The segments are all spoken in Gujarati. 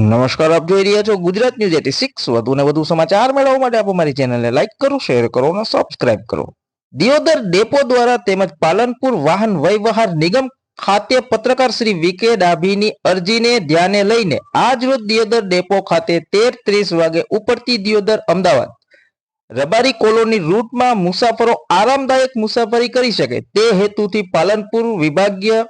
નમસ્કાર, આપ જોઈ રહ્યા છો ગુજરાત ન્યૂઝ એટી સિક્સ. વધુ ને વધુ સમાચાર મેળવવા માટે આપ અમારી ચેનલને લાઈક કરો, શેર કરો અને સબસ્ક્રાઇબ કરો. દિયોદર ડેપો દ્વારા તેમજ પાલનપુર વાહન વ્યવહાર નિગમ ખાતે પત્રકાર શ્રી વિકે ડાભીની અરજીને ધ્યાને લઈને આજ રોજ દિયોદર ડેપો ખાતે તેર ત્રીસ વાગે ઉપડતી દિયોદર અમદાવાદ રબારી કોલોની રૂટમાં મુસાફરો આરામદાયક મુસાફરી કરી શકે તે હેતુથી પાલનપુર વિભાગીય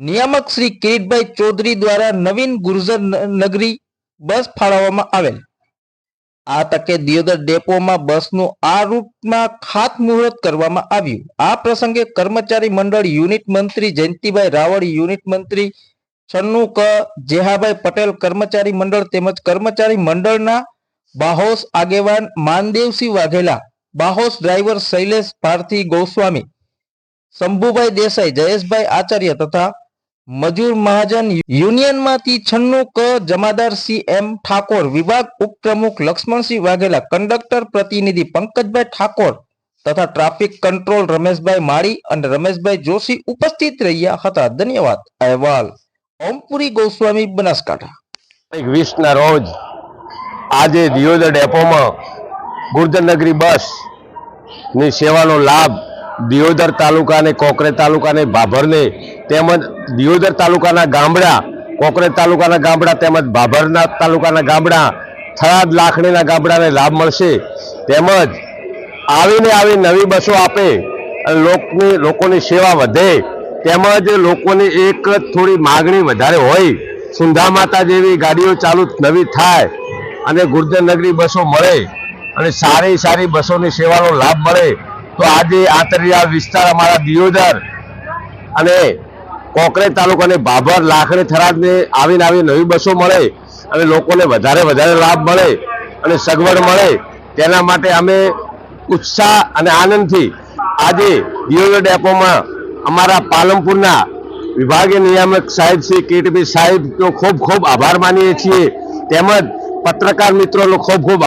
નિયામક શ્રી કિરીટભાઈ ચૌધરી દ્વારા નવીન ગુર્જર નગરી બસ ફાળવવામાં આવેલ. આ તકે દિયોદર ડેપોમાં બસનું આ રૂટમાં ખાતમુહૂર્ત કરવામાં આવ્યું. આ પ્રસંગે કર્મચારી મંડળ યુનિટ મંત્રી જયંતિભાઈ રાવળ, યુનિટ મંત્રી છન્નુ ક જેહાભાઈ પટેલ, કર્મચારી મંડળ તેમજ કર્મચારી મંડળના બાહોશ આગેવાન માનદેવસિંહ વાઘેલા, બાહોશ ડ્રાઈવર શૈલેષ ભારતી ગોસ્વામી, શંભુભાઈ દેસાઈ, જયેશભાઈ આચાર્ય તથા મજૂર મહાજન યુનિયનમાંથી છન્નું ક જમાદાર સી એમ ઠાકોર, વિભાગ ઉપપ્રમુખ લક્ષ્મણસિંહ વાઘેલા, કંડક્ટર પ્રતિનિધિ પંકજભાઈ ઠાકોર તથા ટ્રાફિક કંટ્રોલ રમેશભાઈ માળી અને રમેશભાઈ જોશી ઉપસ્થિત રહ્યા હતા. ધન્યવાદ. અહેવાલ. ઓમપુરી ગોસ્વામી બનાસકાંઠા. વીસના રોજ આજે દિયોદર ડેપોમાં બસની સેવાનો લાભ દિયોદર તાલુકાને કોકરે તાલુકાને ભાભરને તેમજ દિયોદર તાલુકાના ગામડા કોકરે તાલુકાના ગામડા તેમજ ભાભરના તાલુકાના ગામડા, થરાદ લાખણીના ગામડાને લાભ મળશે. તેમજ આવીને આવી નવી બસો આપે અને લોકની, લોકોની સેવા વધે. તેમજ લોકોની એક થોડી માગણી વધારે હોય. સુંધા માતા જેવી ગાડીઓ ચાલુ નવી થાય અને ગુર્જર નગરી બસો મળે અને સારી સારી બસોની સેવાનો લાભ મળે. તો આજે આતરિયા વિસ્તાર અમારા દિયોદર અને કોકરેજ તાલુકાને ભાભર, લાખણી, થરાદને આવીને આવી નવી બસો મળે અને લોકોને વધારે વધારે લાભ મળે અને સગવડ મળે. તેના માટે અમે ઉત્સાહ અને આનંદથી આજે દિયોદર ડેપોમાં અમારા પાલનપુરના વિભાગીય નિયામક સાહેબ શ્રી કેટીપી સાહેબનો ખૂબ ખૂબ આભાર માનીએ છીએ. તેમજ પત્રકાર મિત્રોનો ખૂબ ખૂબ